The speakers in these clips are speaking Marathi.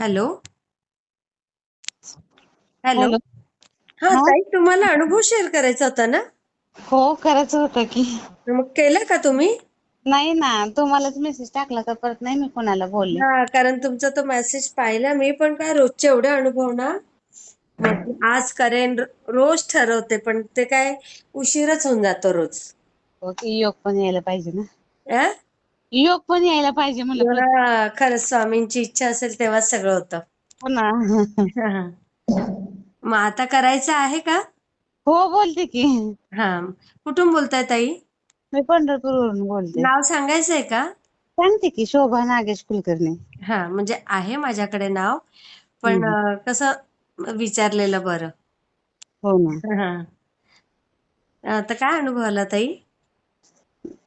हॅलो? हॅलो? हॅलो हा हा. ताई तुम्हाला अनुभव शेअर करायचा होता ना? हो करायचं होतं की. मग केलं का तुम्ही? नाही ना तुम्हालाच मेसेज टाकला तर परत नाही मी कोणाला बोलले. हा कारण तुमचा तो मेसेज पाहिला मी पण काय रोजचे एवढे अनुभव ना? आज करेन रोज ठरवते पण ते काय उशीरच होऊन जातो रोज. हो की योग पण यायला पाहिजे ना. अं? योग पण यायला पाहिजे म्हणलं हा, खरंच स्वामींची इच्छा असेल तेव्हा सगळं होतं. हो ना. हा. मग आता करायचं आहे का? हो बोलते की. हा. कुठून बोलताय ताई? मी पंढरपूरवरून बोलते. नाव सांगायचंय का? सांगते की शोभा नागेश कुलकर्णी. हा म्हणजे आहे माझ्याकडे नाव. पण. अं, कसं विचारलेलं बरं. हो ना. हा. आता काय अनुभव आला ताई?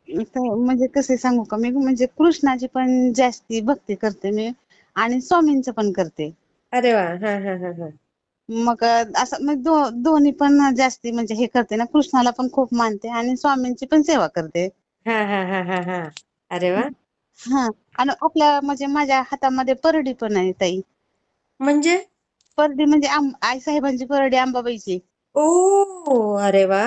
म्हणजे कसे सांगू का? मी म्हणजे कृष्णाची पण जास्ती भक्ती करते मी आणि स्वामींच पण करते. अरे वा! हा हा हा हा. मग असं म्हणजे दो, दोन्ही पण जास्ती म्हणजे हे करते ना कृष्णाला पण खूप मानते आणि स्वामींची पण सेवा करते. हा हा हा हा हा. अरे वा! हा आणि आपल्या म्हणजे माझ्या हातामध्ये परडी पण आहे ताई. म्हणजे? परडी म्हणजे आम आई साहेबांची परडी अंबाबाईची ओ अरे वा!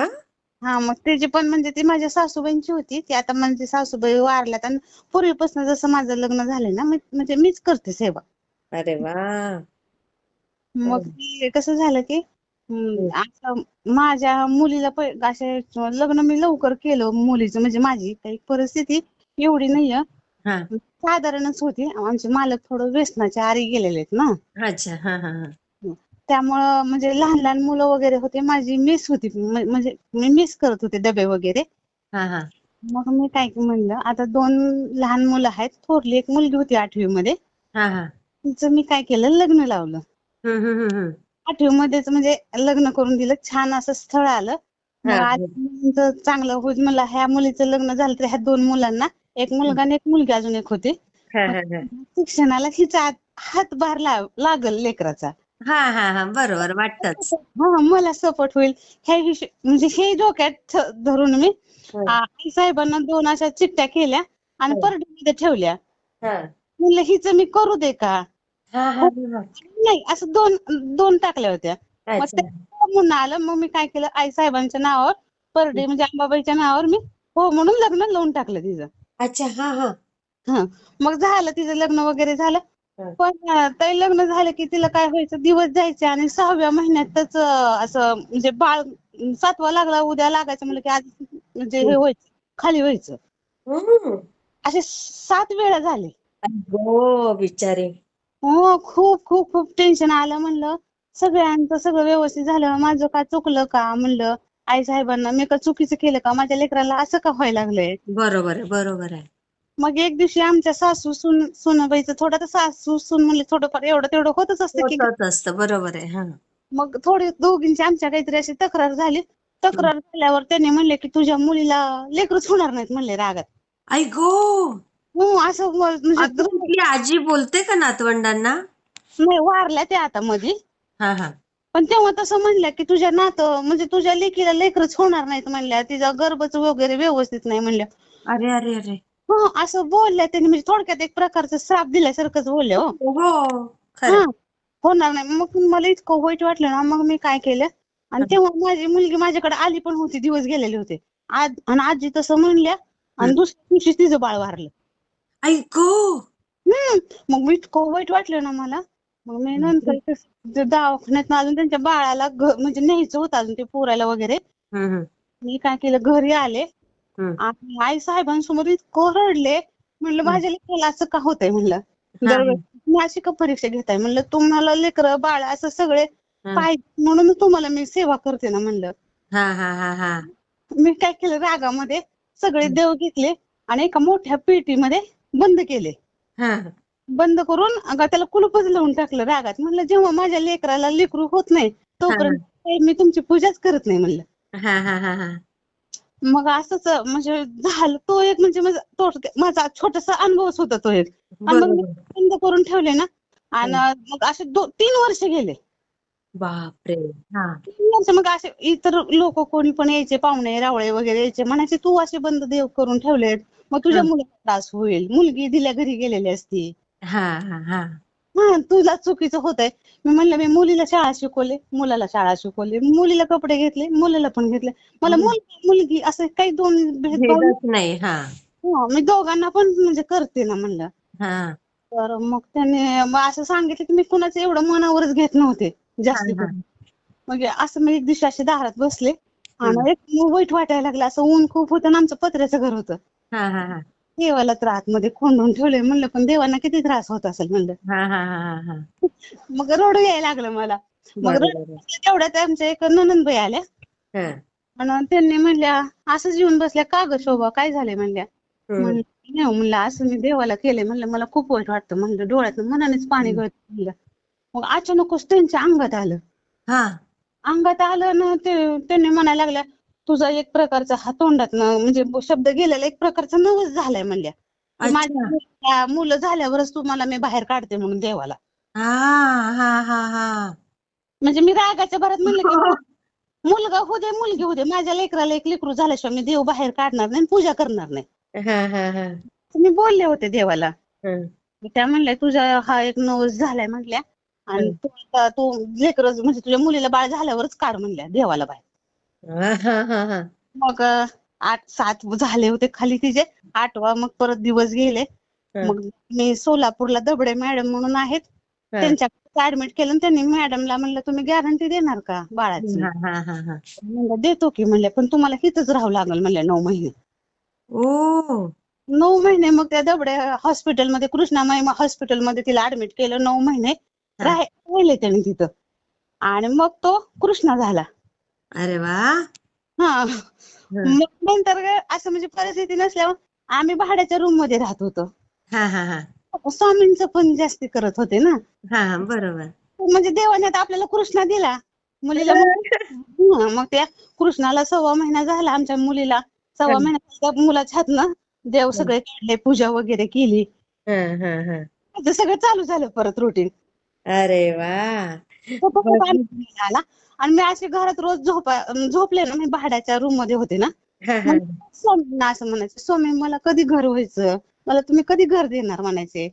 हा मग त्याची पण म्हणजे ती माझ्या सासूबाईंची होती ती आता म्हणजे सासूबाई वारल्यात आणि पूर्वीपासून जसं माझं लग्न झालंय ना मी- म्हणजे मीच करते सेवा. अरे वा. मग ते कसं झालं की हम्म, असं माझ्या मुलीला पै असे लग्न मी लवकर केलं मुलीचं म्हणजे माझी काही परिस्थिती एवढी नाहीये. हा. साधारणच होती. आमचे मालक थोडं व्यसनाच्या आहारी गेलेले आहेत ना. अच्छा. हा हा हा. त्यामुळं म्हणजे लहान लहान मुलं वगैरे होते माझी मिस होती. म्हणजे मी मिस करत होते डबे वगैरे. हा हा. मग मी काय म्हणलं आता दोन लहान मुलं आहेत थोरली एक मुलगी होती आठवी मध्ये हा हा. तिचं मी काय केलं लग्न लावलं. आठवी मध्येच म्हणजे लग्न करून दिलं छान असं स्थळ आलं. चांगलं होईल मला ह्या मुलीचं लग्न झालं तर ह्या दोन मुलांना एक मुलगा आणि एक मुलगी अजून एक होती. शिक्षणाला हिचा हात- हातभार लागल लेकराचा. हा हा हा बरोबर वाटतच. हा मला सपोर्ट होईल. ह्या विषय म्हणजे हे डोक्यात ठ- धरून मी हं. आई साहेबांना दोन अशा चिठ्ठ्या केल्या आणि हं. परडीमध्ये ठेवल्या. हा. म्हणलं हिचं मी करू दे का? हा हा हा. नाही असं दोन दोन टाकल्या होत्या. अच्छा हो म्हणून आलं मग मी काय केलं आई साहेबांच्या नावावर परडे म्हणजे अंबाबाईच्या नावावर मी हो म्हणून लग्न लावून टाकलं तिचं. अच्छा हा हा. हा. मग झालं तिचं लग्न वगैरे झालं. हं. पण ताई लग्न झालं की तिला काय व्हायचं? दिवस जायचे आणि सहाव्या महिन्यातच असं म्हणजे बाळ सातवा लागला उद्या लागायचं म्हणलं की आज म्हणजे हे व्हायचं खाली व्हायचं. असे सात वेळा झाले. हो बिचारी. हो खूप खूप खूप टेन्शन आलं म्हणलं. सगळ्यांचं सगळं व्यवस्थित झालं. माझं का चुकलं का म्हणलं? आई साहेबांना मी का चुकीचं केलं का? माझ्या लेकराला असं का व्हायला लागलंय? बरोबर आहे बरोबर आहे. मग एक दिवशी आमच्या सासू सुन सुनबाईचं थोडं तर सासू सुन म्हणले थोडंफार एवढं तेवढं होतच असतं की असतं बरोबर आहे हा. मग थोडी दोघींची आमच्या काहीतरी अशी तक्रार झाली. तक्रार झाल्यावर त्यांनी म्हणले की तुझ्या मुलीला लेकरच होणार नाहीत म्हणले रागात. आई गो! हो असं म- म्हणजे आता आजी बोलते का नातवंडांना? नाही वारल्या त्या आता मधी. हा हा. पण तेव्हा तसं म्हणल्या की तुझ्या नातं म्हणजे तुझ्या लेकीला लेकरच होणार नाहीत म्हणल्या. तिचा गर्भच वगैरे व्यवस्थित नाही म्हणल्या. अरे अरे अरे. हो असं बोलल्या त्यांनी म्हणजे थोडक्यात एक प्रकारचं श्राप दिल्यासारखंच बोलल्या हो. हो खरं. हा होणार नाही. मग मला इतकं वाईट वाटलं ना मग मी काय केलं? आणि तेव्हा माझी मुलगी माझ्याकडे आली पण होती दिवस गेलेले होते. आज आणि आजी तसं म्हणल्या आणि दुसऱ्या दिवशी तिचं बाळ वारलं. गो! हम्म मग मी इतकं वाईट वाटलं ना मला. मग मी नंतर ते- दवाखान्यात अजून त्यांच्या बाळाला घ- म्हणजे न्यायचं होतं अजून ते पोरायला वगैरे. मी काय केलं घरी आले. आणि आई साहेबांसमोर इतकं रडले म्हणलं माझ्या लेकराला असं का होतंय म्हणलं? तुम्ही अशी का परीक्षा घेताय? म्हणलं तुम्हाला लेकरं बाळ असं सगळे. पाहिजे म्हणून तुम्हाला मी सेवा करते ना म्हणलं. हा हा हा हा. मी काय केलं रागामध्ये सगळे देव घेतले आणि एका मोठ्या पेटीमध्ये बंद केले. हा. बंद करून अगं त्याला कुलूपच लावून टाकलं रागात. म्हणलं जेव्हा माझ्या लेकराला लेकरू होत नाही तोपर्यंत मी तुमची पूजाच करत नाही म्हणलं. मग असंच म्हणजे झालं तो एक म्हणजे माझा छोटासा अनुभवच होता तो एक. आणि मग मी बरोबर बंद करून ठेवले ना. आणि मग असे तीन वर्ष गेले. बापरे. हा. तीन वर्ष मग असे इतर लोक कोणी पण यायचे पाहुणे रावळे वगैरे यायचे म्हणायचे तू असे बंद देव करून ठेवलेत. मग तुझ्या हा. मुलाला त्रास होईल. मुलगी दिल्या घरी गेलेली असती. हा तुला चुकीचं होतंय. मी म्हणलं मी मुलीला शाळा शिकवले मुलाला शाळा शिकवली मुलीला कपडे घेतले मुलाला पण घेतले. मला हम्म. मुलगी मुलगी असं काही दोन भेदभाव नाही हा. मी दोघांना पण म्हणजे करते ना म्हणलं. तर मग त्याने मग असं सांगितलं की मी कुणाचं एवढं मनावरच घेत नव्हते जास्ती. करून. म्हणजे असं मी एक दिवशी असे दारात बसले आणि एक मग वाईट वाटायला लागलं. असं ऊन खूप होतं आणि आमचं पत्र्याचं घर होतं. देवाला तर आतमध्ये कोंडून ठेवले म्हणलं पण देवांना किती त्रास होत असेल म्हणलं. मग रडू यायला लागलं मला. मग तेवढ्यात आमच्या एक ननंदबाई आल्या. आणि त्यांनी म्हणल्या असंच येऊन बसल्या का ग शोभा काय झालंय? म्हणल्या. म्हणलं हो, म्हणलं असं मी देवाला केलंय. म्हणलं मला खूप वाईट वाटतं म्हणलं डोळ्यातून मनानेच पाणी गळत म्हणलं. मग अचानकच त्यांच्या अंगात आलं. अंगात आलं ना ते त्यांनी म्हणायला लागल्या तुझा एक प्रकारचा हा तोंडातनं म्हणजे शब्द गेलेला एक प्रकारचा नवस झालाय म्हणल्या. माझ्या मुलं झाल्यावरच तुम्हाला मी बाहेर काढते म्हणून देवाला. हा हा हा हा. म्हणजे मी रागाच्या भरात म्हणलं की मुलगा होऊ दे मुलगी होऊ दे. माझ्या लेकराला एक लेकरू झाल्याशिवाय मी देव बाहेर काढणार नाही पूजा करणार नाही. हा हा हा. मी बोलले होते देवाला. त्या म्हणल्या तुझा हा एक नवस झालाय म्हटल्या आणि तू लेकर म्हणजे तुझ्या मुलीला बाळ झाल्यावरच काढ म्हणल्या देवाला बाहेर. हा हा हा हा मग अं, आठ सात झाले होते खाली तिचे. आठवा मग परत दिवस गेले. हं. मग मी सोलापूरला दबडे मॅडम म्हणून आहेत. हा. त्यांच्याकडे ऍडमिट केलं आणि त्यांनी मॅडमला म्हणलं तुम्ही गॅरंटी देणार का बाळाची? हा हा हा हा. म्हणलं देतो की म्हणले पण तुम्हाला इथंच राहावं लागेल म्हणले नऊ महिने. ओ. नऊ महिने मग त्या दबडे हॉस्पिटलमध्ये कृष्णामाई हॉस्पिटलमध्ये तिला ऍडमिट केलं नऊ महिने. हा. राह- राहिले त्यांनी तिथं. आणि मग तो कृष्णा झाला. अरे वा. हा. मग नंतर असं म्हणजे परिस्थिती नसल्यावर आम्ही भाड्याच्या रूममध्ये राहत होतो. हा हा हा. स्वामींचं पण जास्ती करत होते ना. हा हा बरोबर. म्हणजे देवाने आता आपल्याला कृष्णा दिला. मुलीला मग मग त्या कृष्णाला सव्वा महिना झाला. आमच्या मुलीला सव्वा. महिना त्या मुलाच्या हातनं देव सगळे काढले पूजा वगैरे केली. सगळं चालू झालं परत रुटीन अरे वा. आला आणि मी असे घरात रोज झोपा झोपले ना मी भाड्याच्या रूममध्ये होते ना. स्वामींना असं म्हणायचे स्वामी मला कधी घर व्हायचं? मला तुम्ही कधी घर देणार? म्हणायचे.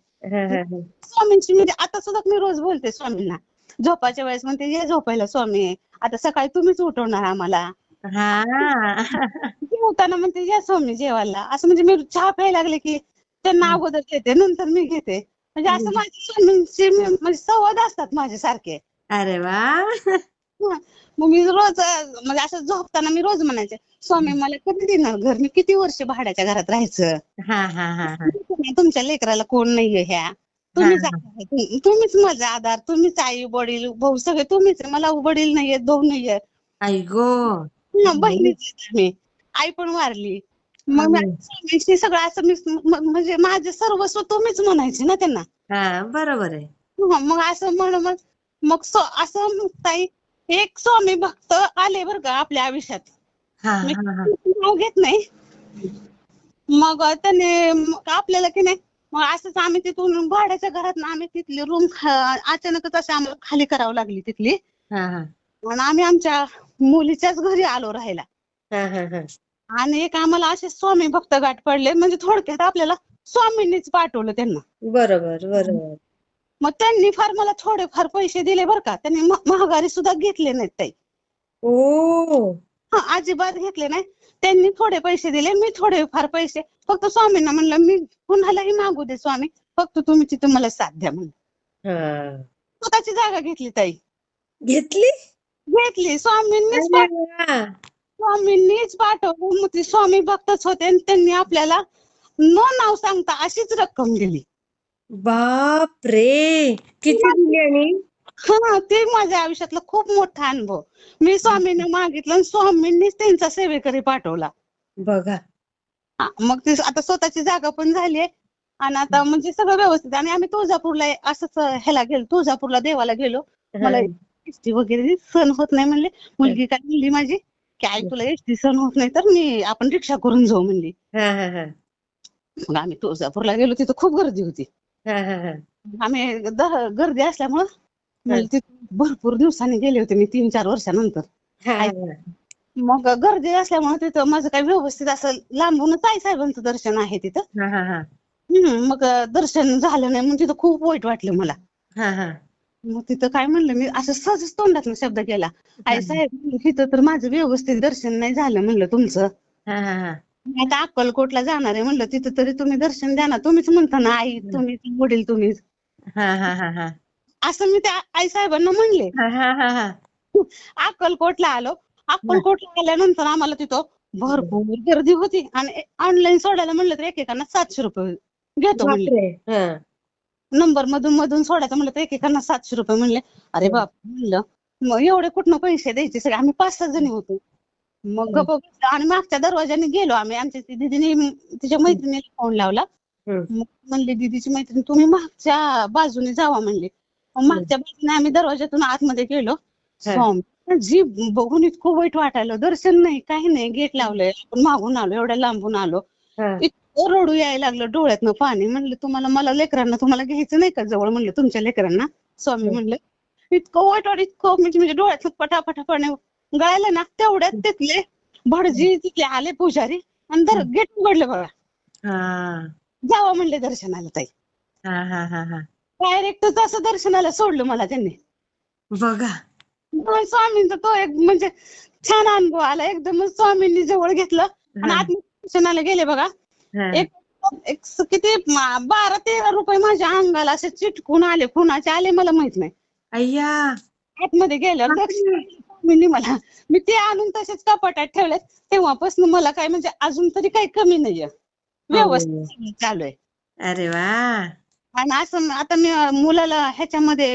स्वामींची म्हणजे आता सुद्धा मी रोज बोलते स्वामींना. झोपाच्या वेळेस म्हणते ये झोपायला स्वामी आता सकाळी तुम्हीच उठवणार आम्हाला. जेवताना म्हणते या स्वामी जेवायला. असं म्हणजे मी चहा प्यायला लागले की त्यांना अगोदर घेते नंतर मी घेते. म्हणजे असं. माझे स्वामींचे म्हणजे संवाद असतात माझे सारखे अरे वा. हं. मग मी रोज अं, म्हणजे असं झोपताना मी रोज म्हणायचे स्वामी मला कधी देणार घर? मी किती वर्ष भाड्याच्या घरात राहायचं? हा हा हा हा. तुमच्या लेकराला कोण नाहीये ह्या. तुम्हीच हा, आधार, तुम- तुम्हीच माझा आधार. तुम्हीच आई वडील भाऊ सगळे तुम्हीच. आहे. मला वडील नाहीयेत भाऊ नाहीये. आई गो. बहिणीच आहेत आम्ही. आई पण वारली. मग मी. स्वामींशी सगळं असं मी म- म्हणजे माझे सर्वस्व तुम्हीच म्हणायचे ना त्यांना. हा बरोबर आहे. मग असं म्हण मग मग स्व- असं ताई एक स्वामी भक्त आले बरं का आपल्या आयुष्यात. मी हा नाव घेत नाही. मग त्याने आपल्याला की नाही मग असंच आम्ही तिथून भाड्याच्या घरात आम्ही तिथली रूम अचानकच असं आम्हाला खाली करावं लागली तिथली. आणि आम्ही आमच्या मुलीच्याच घरी आलो राहायला. आणि एक आम्हाला असे स्वामी भक्त गाठ पडले. म्हणजे थोडक्यात आपल्याला स्वामींनीच पाठवलं त्यांना. बरोबर बरोबर. मग त्यांनी फार मला थोडेफार पैसे दिले बरं का. त्यांनी महागारी सुद्धा घेतले नाहीत ताई. ओ. हा अजिबात घेतले नाही. त्यांनी थोडे पैसे दिले मी थोडे फार पैसे. फक्त स्वामींना म्हणलं मी कुणालाही मागू दे स्वामी. फक्त तुम्ही तिथे मला साथ द्या म्हणलं. हा. स्वतःची जागा घेतली ताई. घेतली? घेतली. स्वामींनीच पाठ-. स्वामींनीच पाठवलं. मग ती स्वामी भक्तच होते आणि त्यांनी आपल्याला न नाव सांगता अशीच रक्कम दिली. बाप रे किती दिली आणि? हा ते माझ्या आयुष्यातला खूप मोठा अनुभव. मी स्वामींना मागितलं आणि स्वामींनीच त्यांचा सेवेकरी पाठवला. बघा. हा, मग ती आता स्वतःची जागा पण झाली आहे. आणि आता म्हणजे सगळं व्यवस्थित आणि आम्ही तुळजापूरला असंच ह्याला गेलो तुळजापूरला देवाला गेलो. मला एसटी वगैरे सहन होत नाही म्हणले. मुलगी काय म्हणली माझी की आई तुला एसटी सहन होत नाही तर मी आपण रिक्षा करून जाऊ म्हणली. हा हा हा. मग आम्ही तुळजापूरला गेलो तिथं खूप गर्दी होती. हा हा हा आम्ही गर्दी असल्यामुळं तिथं भरपूर दिवसांनी गेले होते मी तीन चार वर्षानंतर. मग गर्दी असल्यामुळे तिथं माझं काही व्यवस्थित असं लांबूनच आई साहेबांचं दर्शन आहे तिथं. हा हा हा. हम्म, मग दर्शन झालं नाही म्हणून तिथं खूप वाईट वाटलं मला. हा हा. मग तिथं काय म्हणलं मी असं सहजच तोंडातून शब्द केला. आई साहेब म्हणलं, इथं तर माझं व्यवस्थित दर्शन नाही झालं म्हणलं तुमचं. आता अक्कलकोटला जाणार आहे म्हणलं तिथं तरी तुम्ही दर्शन द्या ना. तुम्हीच म्हणता ना आई तुम्ही वडील तुम्हीच. हा हा हा हा. असं मी त्या आई साहेबांना म्हणले. हा हा हा हा. अक्कलकोटला आलो. अक्कलकोटला आल्यानंतर आम्हाला तिथं भरपूर गर्दी होती. आणि ऑनलाईन सोडायला म्हणलं तर एकेकांना सातशे रुपये घेतो म्हणले. बापरे. हा. नंबर मधून मधून सोडायचं म्हणलं तर एकेकांना सातशे रुपये म्हणले. अरे बाप म्हणलं मग एवढे कुठनं पैसे द्यायचे? सगळे आम्ही पाच सहा जणी होतो. मग बसलो. आणि मागच्या दरवाजाने गेलो आम्ही. आमच्या दीदीने तिच्या मैत्रिणीला फोन लावला. मग म्हणली दीदीची मैत्रीण तुम्ही मागच्या बाजूने जावा म्हणली. मग मागच्या बाजूने आम्ही दरवाजातून आतमध्ये गेलो. स्वामी जी बघून इतकं वाईट वाटायला दर्शन नाही काही नाही गेट लावलंय आपण मागून आलो एवढ्या लांबून आलो. इतकं रडू यायला लागलं डोळ्यातनं पाणी. म्हणलं तुम्हाला मला लेकरांना तुम्हाला घ्यायचं नाही का जवळ? म्हणलं तुमच्या लेकरांना. स्वामी म्हणलं इतकं वाईट वाट इतकं म्हणजे म्हणजे डोळ्यातनं पटापटा पाणी गळायला ना तेवढ्यात तिथले भटजी तिथले आले पुजारी आणि दर गेट उघडलं बघा. हा. जावा म्हणले दर्शनाला ताई. हा हा हा हा. डायरेक्ट असं दर्शनाला सोडलं मला त्यांनी. बघा. स्वामींचा तो एक म्हणजे छान अनुभव आला. एकदमच स्वामींनी जवळ घेतलं. आणि हा. आत्मदर्शनाला गेले बघा. एक एक किती बारा तेरा रुपये माझ्या अंगाला असे चिटकून आले. कुणाचे आले मला माहीत नाही. अय्या. आतमध्ये गेल्यावर स्वामींनी मला मी ते आणून तसेच कपाटात ठेवलेत. तेव्हापासून मला काय म्हणजे अजून तरी काही कमी नाहीये. व्यवस्थित चालू आहे. अरे वा. आणि असं आता मी मुलाला ह्याच्यामध्ये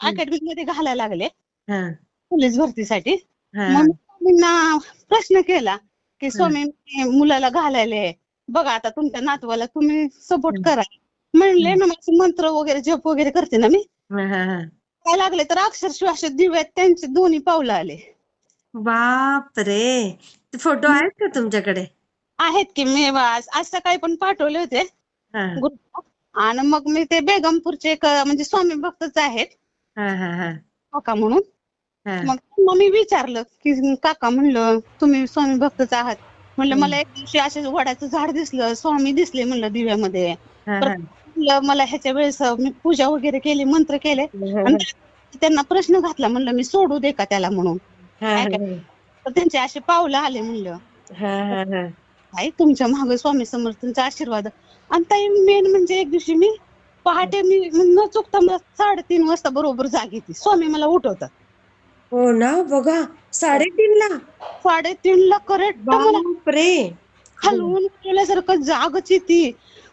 अकॅडमिकमध्ये घालायला लागले. हा. पोलीस भरतीसाठी. मग प्रश्न केला की स्वामी मी मुलाला घालायले. बघा आता तुमच्या नातवाला तुम्ही सपोर्ट करा. म्हणले ना माझे मंत्र वगैरे जप वगैरे करते ना मी. काय लागले तर अक्षरशः दिव्यात त्यांचे दोन्ही पावलं आले. बाप रे ते फोटो आहेत का तुमच्याकडे? आहेत की मी आज आज सकाळी पण पाठवले होते. ग्रुपला आणि मग मी ते बेगमपूरचे म्हणजे स्वामी भक्तच आहेत. काका म्हणून. मग मग मी विचारलं की काका म्हणलं तुम्ही स्वामी भक्तच आहात. म्हणलं मला एक दिवशी असे वडाचं झाड दिसलं स्वामी दिसले म्हणलं दिव्यामध्ये. म्हणलं मला ह्याच्या वेळेस मी पूजा वगैरे केली मंत्र केले. आणि त्यांना प्रश्न घातला म्हणलं मी सोडू दे का त्याला म्हणून? हा तर त्यांचे असे पावलं आले म्हणलं. हा हा हा. आई तुमच्या मागे स्वामी समर्थांचा आशीर्वाद. आणि ताई मेन म्हणजे एक दिवशी मी पहाटे मी न चुकता मला साडेतीन वाजता बरोबर जाग येते स्वामी मला उठवतात. हो ना बघा साडेतीन ला साडेतीन ला करेक्ट मला हलवून केल्यासारखं जागच येते.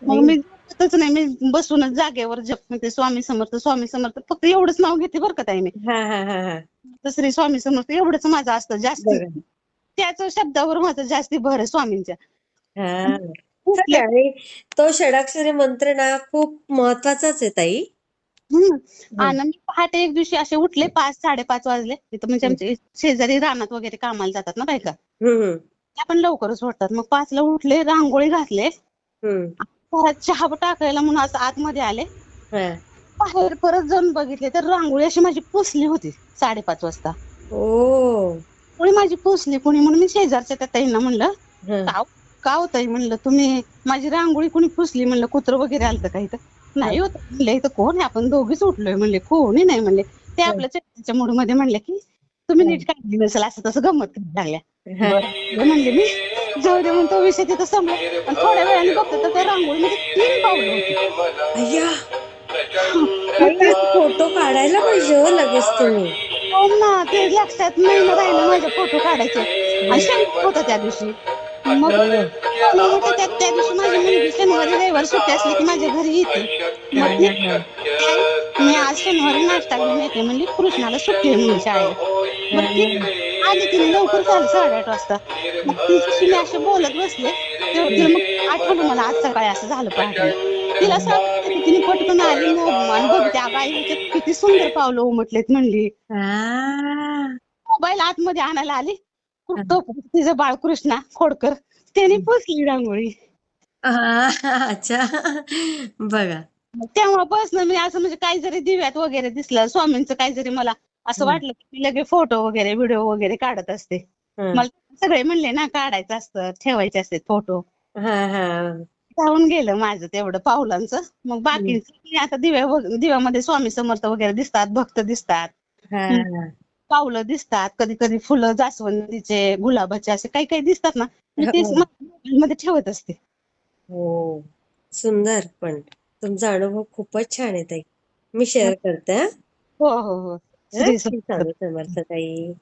मग मी जातच नाही. मी बसूनच जागेवर जप म्हणते स्वामी समर्थ स्वामी समर्थ. फक्त एवढंच नाव घेते बरं का ताई मी हा हा हा हा. तर श्री स्वामी समर्थ एवढंच माझं असतं जास्त. बरं. त्याच शब्दावर माझं जास्ती भर आहे स्वामींच्या. हा. आणि तो षडाक्षरी मंत्र ना खूप महत्वाचाच आहे ताई. हम्म. आणि मी पहाटे एक दिवशी असे उठले पाच साडेपाच वाजले. तिथं म्हणजे आमचे शेजारी रानात वगैरे कामाला जातात ना बायका. हम्म हम्म. त्या पण लवकरच उठतात. मग पाचला उठले रांगोळी घातले. हम्म. घरात चहा टाकायला म्हणून असं आतमध्ये आले. बाहेर परत जाऊन बघितले तर रांगोळी अशी माझी पुसली होती साडेपाच वाजता. ओ. रांगोळी माझी पुसली कोणी म्हणून मी शेजारच्या त्या ताईंना म्हणलं. का का हो ताई म्हणलं तुम्ही माझी रांगोळी कोणी पुसली म्हणलं कुत्र वगैरे आलतं का इथं? नाही होत. म्हणलं इथं कोण आहे? आपण दोघीच उठलोय. म्हणले कोणी नाही. म्हणले ते आपल्या चर्चेच्या मूडमध्ये म्हणले की तुम्ही नीट काढली नसेल असं तसं गंमत करायला लागल्या. म्हणले मी जाऊ दे म्हणून तो विषय तिथं संपला. आणि थोड्या वेळाने बघतो तर त्या रांगोळीमध्ये तीन पावलं होती. अय्या. फोटो काढायला पाहिजे हो लगेच तुम्ही. हो ना ते लक्षात नाही ना राहिलं माझे फोटो काढायचे. आणि शंकर होता त्या दिवशी. मग त्या त्या दिवशी माझी मुलगी शनिवारी रविवारी सुट्टी असली की माझ्या घरी येते. मग ती मी आज शनिवारी नाश्ता घेऊन येते म्हणजे कृष्णाला सुट्टी आहे म्हणून शाळेत. मग ती आली तिने लवकर झालं साडेआठ वाजता. मग तिच्याशी मी असे बोलत बसले. तेव्हा तिला मग आठवलं मला आज सकाळी असं झालं पहाटे. तिला की तिने पटकन आली बघते अगं आई ह्याच्यात किती सुंदर पावलं उमटलेत म्हणली. मोबाईल आतमध्ये आणायला आली. तो तिचं बाळकृष्णा खोडकर. त्याने पुसली रांगोळी. अच्छा. बघा. तेव्हापासून मी असं म्हणजे काही जरी दिव्यात वगैरे दिसलं. स्वामींचं काही जरी मला असं. वाटलं की मी लगे फोटो वगैरे व्हिडिओ वगैरे काढत असते. मला सगळे म्हणले ना काढायचं असतं ठेवायचे असते फोटो. हा हा. राहून गेलं माझं तेवढं पावलांचं. मग बाकी आता दिव्या दिव्यामध्ये स्वामी समर्थ वगैरे दिसतात भक्त दिसतात. हा. पावलं दिसतात कधी कधी फुलं जास्वंदीचे गुलाबाचे असे काही काही दिसतात ना. मी तेच हो. मोबाईल मध्ये ठेवत असते. हो. सुंदर पण. तुमचा अनुभव खूपच छान आहे ताई. मी शेअर करते हा हो. हो हो हं? श्री समर्थ ताई